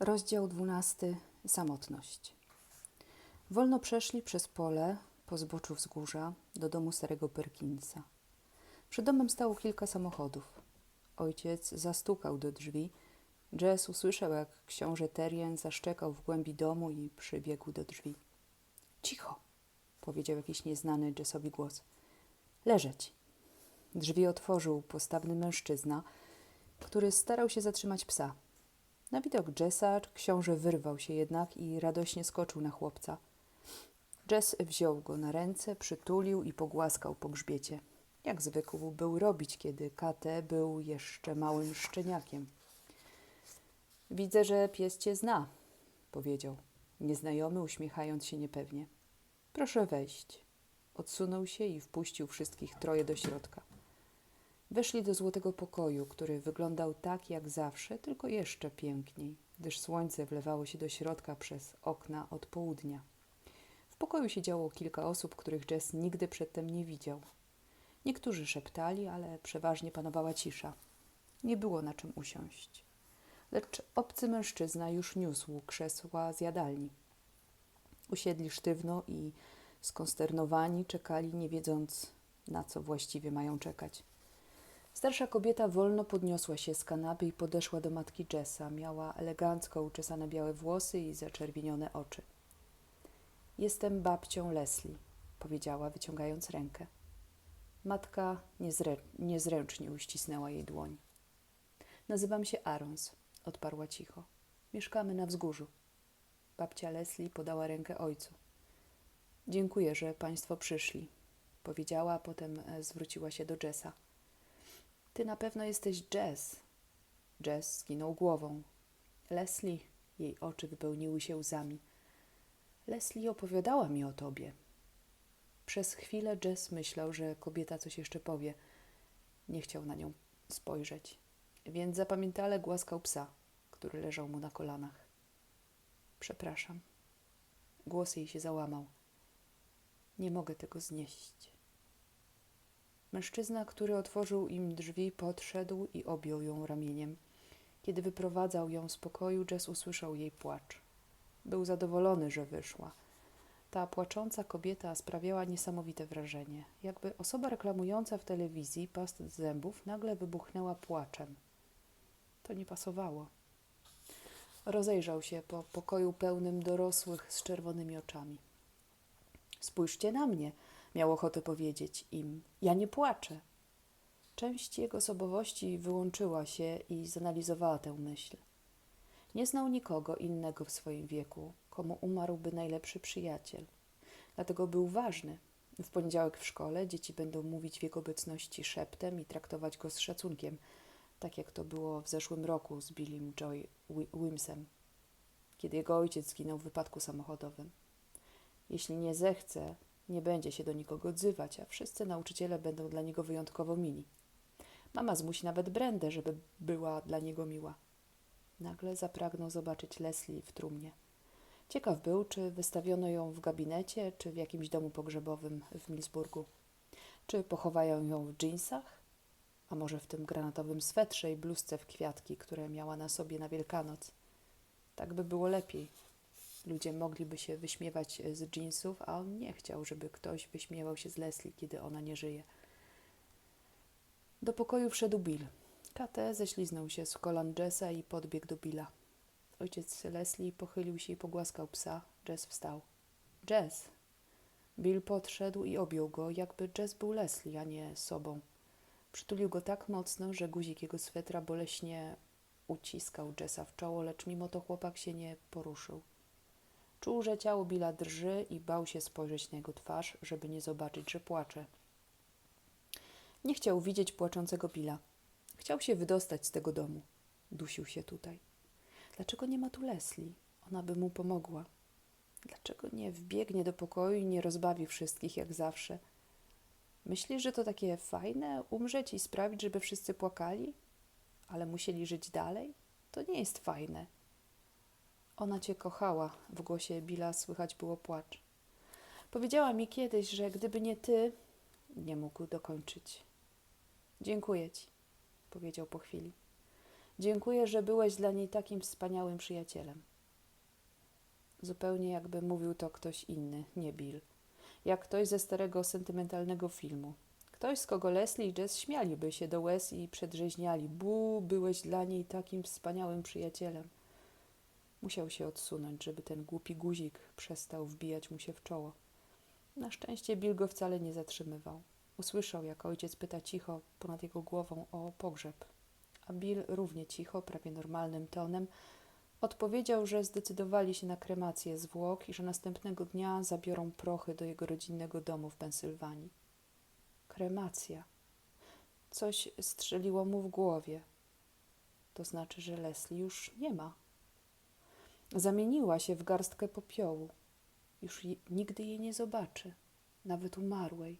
Rozdział dwunasty. Samotność. Wolno przeszli przez pole po zboczu wzgórza do domu starego Perkinsa. Przed domem stało kilka samochodów. Ojciec zastukał do drzwi. Jess usłyszał, jak książę Terrien zaszczekał w głębi domu i przybiegł do drzwi. Cicho, powiedział jakiś nieznany Jessowi głos. Leżeć. Drzwi otworzył postawny mężczyzna, który starał się zatrzymać psa. Na widok Jessa książę wyrwał się jednak i radośnie skoczył na chłopca. Jess wziął go na ręce, przytulił i pogłaskał po grzbiecie. Jak zwykł był robić, kiedy Kate był jeszcze małym szczeniakiem. Widzę, że pies cię zna, powiedział. Nieznajomy, uśmiechając się niepewnie. Proszę wejść. Odsunął się i wpuścił wszystkich troje do środka. Weszli do złotego pokoju, który wyglądał tak jak zawsze, tylko jeszcze piękniej, gdyż słońce wlewało się do środka przez okna od południa. W pokoju siedziało kilka osób, których Jess nigdy przedtem nie widział. Niektórzy szeptali, ale przeważnie panowała cisza. Nie było na czym usiąść. Lecz obcy mężczyzna już niósł krzesła z jadalni. Usiedli sztywno i skonsternowani czekali, nie wiedząc, na co właściwie mają czekać. Starsza kobieta wolno podniosła się z kanapy i podeszła do matki Jessa. Miała elegancko uczesane białe włosy i zaczerwienione oczy. Jestem babcią Leslie, powiedziała, wyciągając rękę. Matka niezrę- niezręcznie uścisnęła jej dłoń. Nazywam się Arons, odparła cicho. Mieszkamy na wzgórzu. Babcia Leslie podała rękę ojcu. Dziękuję, że państwo przyszli, powiedziała, a potem e, zwróciła się do Jessa. Ty na pewno jesteś Jess. Jess skinął głową. Leslie, jej oczy wypełniły się łzami. Leslie opowiadała mi o tobie. Przez chwilę Jess myślał, że kobieta coś jeszcze powie. Nie chciał na nią spojrzeć, więc zapamiętale głaskał psa, który leżał mu na kolanach. Przepraszam. Głos jej się załamał. Nie mogę tego znieść. Mężczyzna, który otworzył im drzwi, podszedł i objął ją ramieniem. Kiedy wyprowadzał ją z pokoju, Jess usłyszał jej płacz. Był zadowolony, że wyszła. Ta płacząca kobieta sprawiała niesamowite wrażenie. Jakby osoba reklamująca w telewizji past zębów nagle wybuchnęła płaczem. To nie pasowało. Rozejrzał się po pokoju pełnym dorosłych z czerwonymi oczami. Spójrzcie na mnie, miał ochotę powiedzieć im. Ja nie płaczę. Część jego osobowości wyłączyła się i zanalizowała tę myśl. Nie znał nikogo innego w swoim wieku, komu umarłby najlepszy przyjaciel. Dlatego był ważny. W poniedziałek w szkole dzieci będą mówić w jego obecności szeptem i traktować go z szacunkiem, tak jak to było w zeszłym roku z Billym Joy Wi- Wimsem, kiedy jego ojciec zginął w wypadku samochodowym. Jeśli nie zechce, nie będzie się do nikogo odzywać, a wszyscy nauczyciele będą dla niego wyjątkowo mili. Mama zmusi nawet Brendę, żeby była dla niego miła. Nagle zapragnął zobaczyć Leslie w trumnie. Ciekaw był, czy wystawiono ją w gabinecie, czy w jakimś domu pogrzebowym w Millsburgu. Czy pochowają ją w dżinsach? A może w tym granatowym swetrze i bluzce w kwiatki, które miała na sobie na Wielkanoc? Tak by było lepiej. Ludzie mogliby się wyśmiewać z dżinsów, a on nie chciał, żeby ktoś wyśmiewał się z Leslie, kiedy ona nie żyje. Do pokoju wszedł Bill. Kate ześliznął się z kolan Jessa i podbiegł do Billa. Ojciec Leslie pochylił się i pogłaskał psa. Jess wstał. Jess! Bill podszedł i objął go, jakby Jess był Leslie, a nie sobą. Przytulił go tak mocno, że guzik jego swetra boleśnie uciskał Jessa w czoło, lecz mimo to chłopak się nie poruszył. Czuł, że ciało Billa drży i bał się spojrzeć na jego twarz, żeby nie zobaczyć, że płacze. Nie chciał widzieć płaczącego Billa. Chciał się wydostać z tego domu. Dusił się tutaj. Dlaczego nie ma tu Leslie? Ona by mu pomogła. Dlaczego nie wbiegnie do pokoju i nie rozbawi wszystkich jak zawsze? Myślisz, że to takie fajne umrzeć i sprawić, żeby wszyscy płakali? Ale musieli żyć dalej? To nie jest fajne. Ona cię kochała. W głosie Billa słychać było płacz. Powiedziała mi kiedyś, że gdyby nie ty, nie mógł dokończyć. Dziękuję ci, powiedział po chwili. Dziękuję, że byłeś dla niej takim wspaniałym przyjacielem. Zupełnie jakby mówił to ktoś inny, nie Bill. Jak ktoś ze starego sentymentalnego filmu. Ktoś, z kogo Leslie i Jess śmialiby się do łez i przedrzeźniali. Bu, byłeś dla niej takim wspaniałym przyjacielem. Musiał się odsunąć, żeby ten głupi guzik przestał wbijać mu się w czoło. Na szczęście Bill go wcale nie zatrzymywał. Usłyszał, jak ojciec pyta cicho ponad jego głową o pogrzeb. A Bill równie cicho, prawie normalnym tonem, odpowiedział, że zdecydowali się na kremację zwłok i że następnego dnia zabiorą prochy do jego rodzinnego domu w Pensylwanii. Kremacja. Coś strzeliło mu w głowie. To znaczy, że Leslie już nie ma. Zamieniła się w garstkę popiołu. Już je, nigdy jej nie zobaczy, nawet umarłej.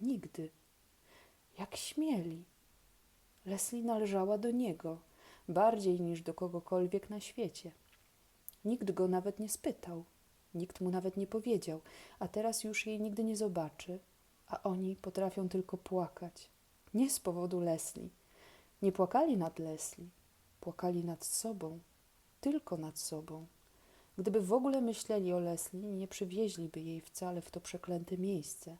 Nigdy. Jak śmieli. Leslie należała do niego, bardziej niż do kogokolwiek na świecie. Nikt go nawet nie spytał, nikt mu nawet nie powiedział, a teraz już jej nigdy nie zobaczy, a oni potrafią tylko płakać. Nie z powodu Leslie. Nie płakali nad Leslie, płakali nad sobą, tylko nad sobą. Gdyby w ogóle myśleli o Leslie, nie przywieźliby jej wcale w to przeklęte miejsce.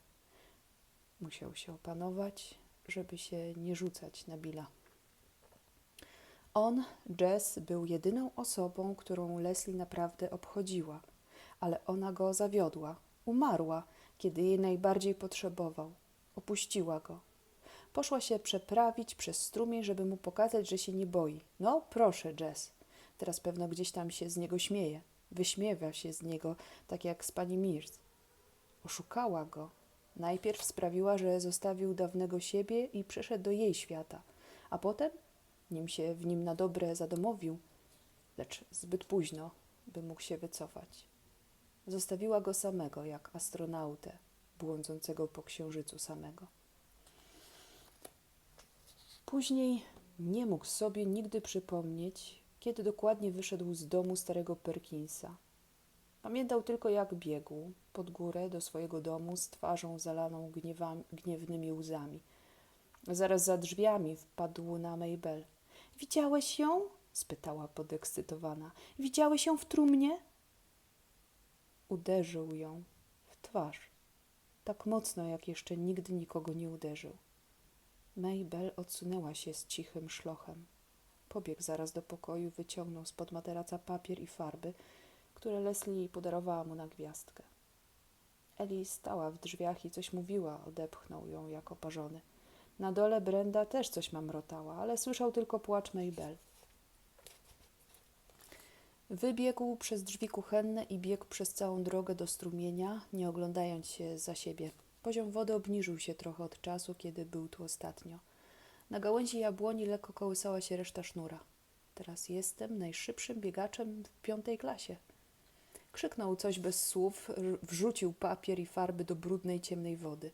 Musiał się opanować, żeby się nie rzucać na Billa. On, Jess, był jedyną osobą, którą Leslie naprawdę obchodziła, ale ona go zawiodła, umarła, kiedy jej najbardziej potrzebował. Opuściła go. Poszła się przeprawić przez strumień, żeby mu pokazać, że się nie boi. No, proszę, Jess. Teraz pewno gdzieś tam się z niego śmieje. Wyśmiewa się z niego, tak jak z pani Mears. Oszukała go. Najpierw sprawiła, że zostawił dawnego siebie i przeszedł do jej świata, a potem, nim się w nim na dobre zadomowił, lecz zbyt późno, by mógł się wycofać. Zostawiła go samego, jak astronautę, błądzącego po księżycu samego. Później nie mógł sobie nigdy przypomnieć, kiedy dokładnie wyszedł z domu starego Perkinsa. Pamiętał tylko, jak biegł pod górę do swojego domu z twarzą zalaną gniewami, gniewnymi łzami. Zaraz za drzwiami wpadł na Mabel. Widziałeś ją? spytała podekscytowana. Widziałeś ją w trumnie? Uderzył ją w twarz, tak mocno, jak jeszcze nigdy nikogo nie uderzył. Mabel odsunęła się z cichym szlochem. Pobiegł zaraz do pokoju, wyciągnął spod materaca papier i farby, które Leslie podarowała mu na gwiazdkę. Eli stała w drzwiach i coś mówiła, odepchnął ją jak oparzony. Na dole Brenda też coś mamrotała, ale słyszał tylko płacz Mabel. Wybiegł przez drzwi kuchenne i biegł przez całą drogę do strumienia, nie oglądając się za siebie. Poziom wody obniżył się trochę od czasu, kiedy był tu ostatnio. Na gałęzi jabłoni lekko kołysała się reszta sznura. Teraz jestem najszybszym biegaczem w piątej klasie. Krzyknął coś bez słów, wrzucił papier i farby do brudnej, ciemnej wody.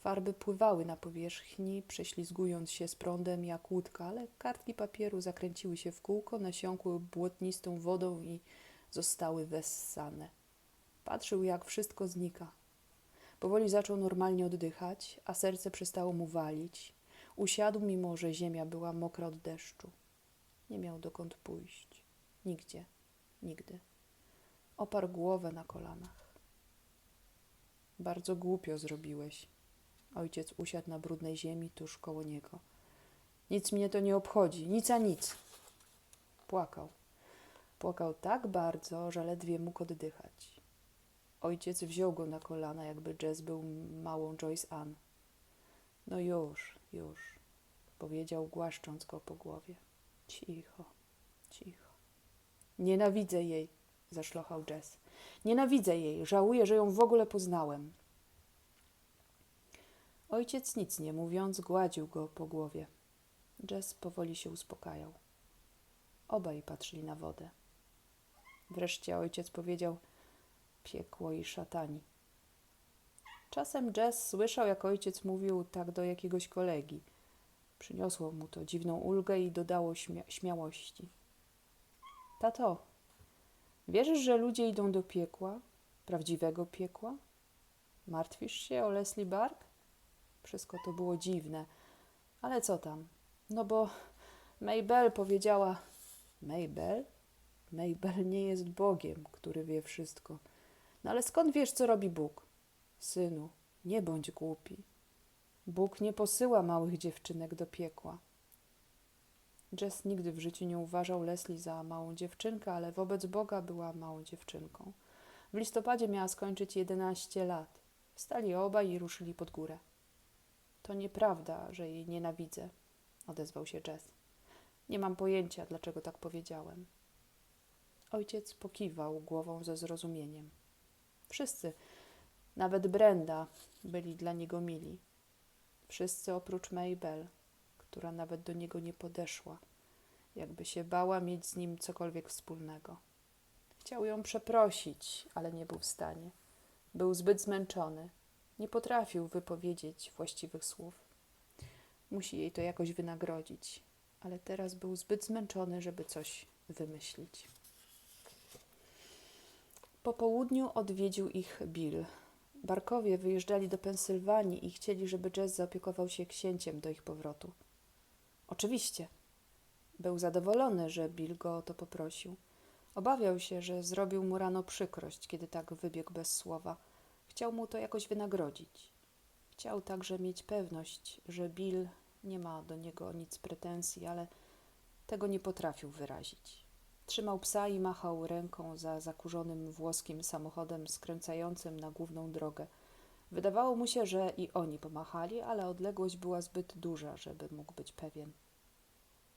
Farby pływały na powierzchni, prześlizgując się z prądem jak łódka, ale kartki papieru zakręciły się w kółko, nasiąkły błotnistą wodą i zostały wessane. Patrzył, jak wszystko znika. Powoli zaczął normalnie oddychać, a serce przestało mu walić. Usiadł, mimo że ziemia była mokra od deszczu. Nie miał dokąd pójść. Nigdzie. Nigdy. Oparł głowę na kolanach. Bardzo głupio zrobiłeś. Ojciec usiadł na brudnej ziemi tuż koło niego. Nic mnie to nie obchodzi, nic a nic. Płakał. Płakał tak bardzo, że ledwie mógł oddychać. Ojciec wziął go na kolana, jakby Jess był małą Joyce Ann. No już, już, powiedział, głaszcząc go po głowie. Cicho, cicho. Nienawidzę jej, zaszlochał Jess. Nienawidzę jej, żałuję, że ją w ogóle poznałem. Ojciec nic nie mówiąc, gładził go po głowie. Jess powoli się uspokajał. Obaj patrzyli na wodę. Wreszcie ojciec powiedział: Piekło i szatani. Czasem Jess słyszał, jak ojciec mówił tak do jakiegoś kolegi. Przyniosło mu to dziwną ulgę i dodało śmia śmiałości. Tato, wierzysz, że ludzie idą do piekła? Prawdziwego piekła? Martwisz się o Leslie Bark? Wszystko to było dziwne, ale co tam? No bo, Maybell powiedziała: Maybell? Maybell nie jest Bogiem, który wie wszystko. No ale skąd wiesz, co robi Bóg? Synu, nie bądź głupi. Bóg nie posyła małych dziewczynek do piekła. Jess nigdy w życiu nie uważał Leslie za małą dziewczynkę, ale wobec Boga była małą dziewczynką. W listopadzie miała skończyć 11 lat. Wstali obaj i ruszyli pod górę. To nieprawda, że jej nienawidzę, odezwał się Jess. Nie mam pojęcia, dlaczego tak powiedziałem. Ojciec pokiwał głową ze zrozumieniem. Wszyscy, nawet Brenda, byli dla niego mili. Wszyscy oprócz Maybell, która nawet do niego nie podeszła, jakby się bała mieć z nim cokolwiek wspólnego. Chciał ją przeprosić, ale nie był w stanie. Był zbyt zmęczony. Nie potrafił wypowiedzieć właściwych słów. Musi jej to jakoś wynagrodzić, ale teraz był zbyt zmęczony, żeby coś wymyślić. Po południu odwiedził ich Bill. Barkowie wyjeżdżali do Pensylwanii i chcieli, żeby Jess zaopiekował się księciem do ich powrotu. Oczywiście. Był zadowolony, że Bill go o to poprosił. Obawiał się, że zrobił mu rano przykrość, kiedy tak wybiegł bez słowa. Chciał mu to jakoś wynagrodzić. Chciał także mieć pewność, że Bill nie ma do niego nic pretensji, ale tego nie potrafił wyrazić. Trzymał psa i machał ręką za zakurzonym włoskim samochodem skręcającym na główną drogę. Wydawało mu się, że i oni pomachali, ale odległość była zbyt duża, żeby mógł być pewien.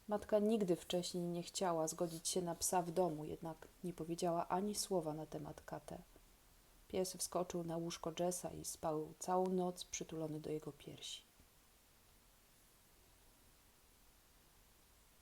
Matka nigdy wcześniej nie chciała zgodzić się na psa w domu, jednak nie powiedziała ani słowa na temat Kate. Pies wskoczył na łóżko Jessa i spał całą noc przytulony do jego piersi.